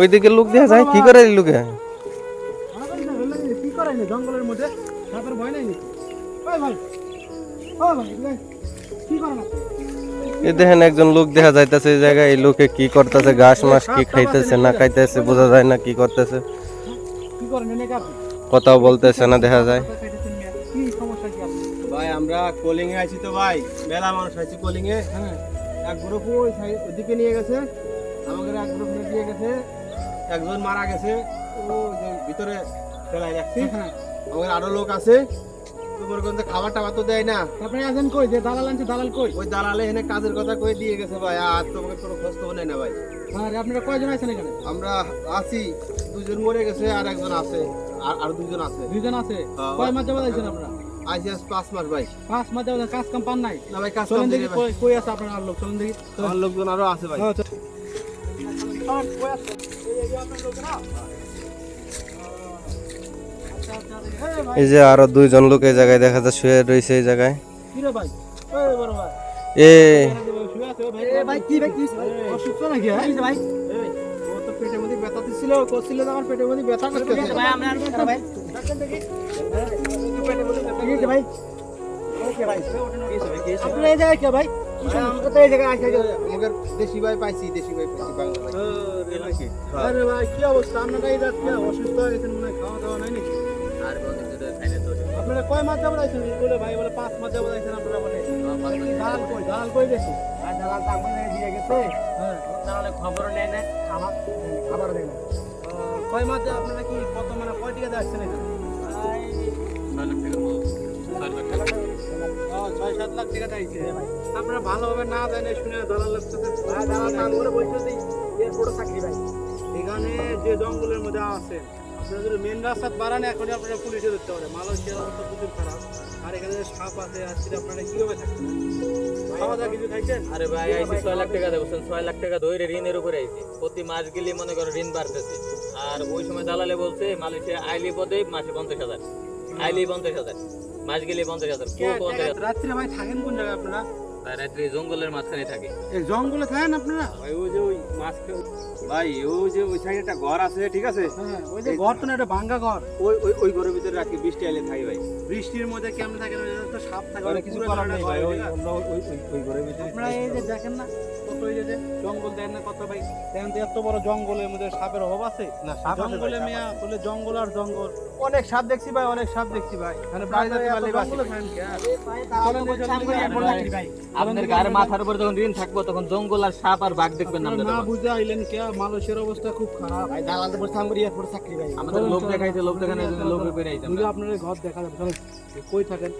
ওইদিকে লোক দেখা যায়, কি করে লোকে? এই দেখেন একজন লোক দেখা যাইতেছে এই জায়গায়, এই লোকে কি করতেছে, ঘাস মাস কি খাইতেছে, না খাইতেছে, বোঝা যায় না কি করতেছে। কথাও বলতেছে না দেখা যায়। ভাই, আমরা কোলিং এ আছি তো ভাই, মেলা মানুষ আছি কোলিং এ। হ্যাঁ এক গ্রুপ ওই ওদিকে নিয়ে গেছে, আমাদের এক গ্রুপ নিয়ে গেছে। একজন মারা গেছে ও যে ভিতরে ফেলাই রাখছি। হ্যাঁ আমাদের আরও লোক আছে। তো করেন যে খাবার টাবার তো দেয় না। আপনি আছেন কই? যে দালাল আনছে দালাল কই? ওই দালালে এখানে কাজের কথা কয়ে দিয়ে গেছে ভাই আর তোমাকে কোনো খোঁজ খবর নেই না ভাই। আর আপনারা কয়জন আছেন এখানে? আমরা আছি দুজন মরে গেছে আর একজন আছে আর আর দুজন আছে। দুইজন আছে? হ্যাঁ। কয় মাস যাবত আছেন আপনারা? আজ আজ পাঁচ মাস ভাই। পাঁচ মাস যাবত কাজ কাম পান নাই? না ভাই কাজ কাম দেখি কই- কই আছে আপনার আর লোক? চলেন দেখি। লোকজন আরও আছে ভাই। এই- এই যে আরও দুইজন লোক এই জায়গায় দেখা যায় শুয়ে রয়েছে এই জায়গায়। এ ভাই, তো আর তো দেশি ভাই পাইছি দেশি ভাই পাইছি বাংলা আরে ভাই, কি অবস্থা? আপনারা অসুস্থ হয়ে মনে খাওয়া দাওয়া নাই নাকি? আপনারা কয় আইছেন? বলে ভাই বলে পাঁচ মাস যাবত আইছেন আপনারা বলে। দালাল কই? দালাল কই গেছে? হ্যাঁ। আহ, কয় মাস আপনারা কি কত মানে কয় টাকা দিয়ে আসছেন এখানে? ও, ছয় সাত লাখ টাকা দিয়ে আইছে। আপনারা ভালোভাবে না জানে শুনে দালালের দালাল কাম করে বসে দিই। এয়ারপোর্টে চাকরি ভাই এখানে যে জঙ্গলের মধ্যে আছে আপনারা যদি মেন রাস্তা বাড়ান এখন আপনারা পুলিশে ধরতে পারে মালয়েশিয়ার অবস্থা প্রচুর খারাপ। আর এখানে সাপ আছে আর সেটা আপনারা কীভাবে থাকবেন? খাওয়া দাওয়া কিছু খাইছেন? আরে ভাই আইছি ছয় লাখ টাকা দেবো ছয় লাখ টাকা ধরে ঋণের উপরে আইছি। প্রতি মাস গেলে মনে করো ঋণ বাড়তেছে। আর ওই সময় দালালে বলছে মালয়েশিয়া আইলি পদে মাসে পঞ্চাশ হাজার। আইলি পঞ্চাশ হাজার। মাস গেলে পঞ্চাশ হাজার। রাত্রে ভাই থাকেন কোন জায়গায় আপনারা? রাত্রি জঙ্গলের মাঝখানে থাকে। এই জঙ্গলে থাকেন আপনারা? ভাই ওই যে ওই মাছ ভাই ওই যে ওই সাইডে একটা ঘর আছে ঠিক আছে? হ্যাঁ ওই যে ঘর তো না একটা ভাঙ্গা ঘর। ওই ওই ওই ঘরের ভিতরে রাখি বৃষ্টি আইলে থাকি ভাই। বৃষ্টির মধ্যে কেমন থাকেন ওই তো সাপ থাকে কিছু করার নেই ভাই ওই ওই ওই ওই ঘরের ভিতরে আপনারা এই যে দেখেন না কত এই যে জঙ্গল দেখেন না কত ভাই? দেখেন তো এত বড় জঙ্গলের মধ্যে সাপের অভাব আছে? না সাপ জঙ্গলে মিয়া বলে জঙ্গল আর জঙ্গল। অনেক সাপ দেখছি ভাই অনেক সাপ দেখছি ভাই। মানে বাইরে যেতে পারলে। আপনার গায়ের মাথার উপর যখন ঋণ থাকব তখন জঙ্গল আর সাপ আর বাঘ দেখবেন না না। বুঝে আইলেন কে? মানুষের অবস্থা খুব খারাপ। ভাই দালালদের বসে আর পর চাকরি ভাই। আমাদের লোক দেখাইতে লোক দেখানোর জন্য লোক বের আইতাম বুঝে আপনার ঘর দেখা যাবে কই থাকেন?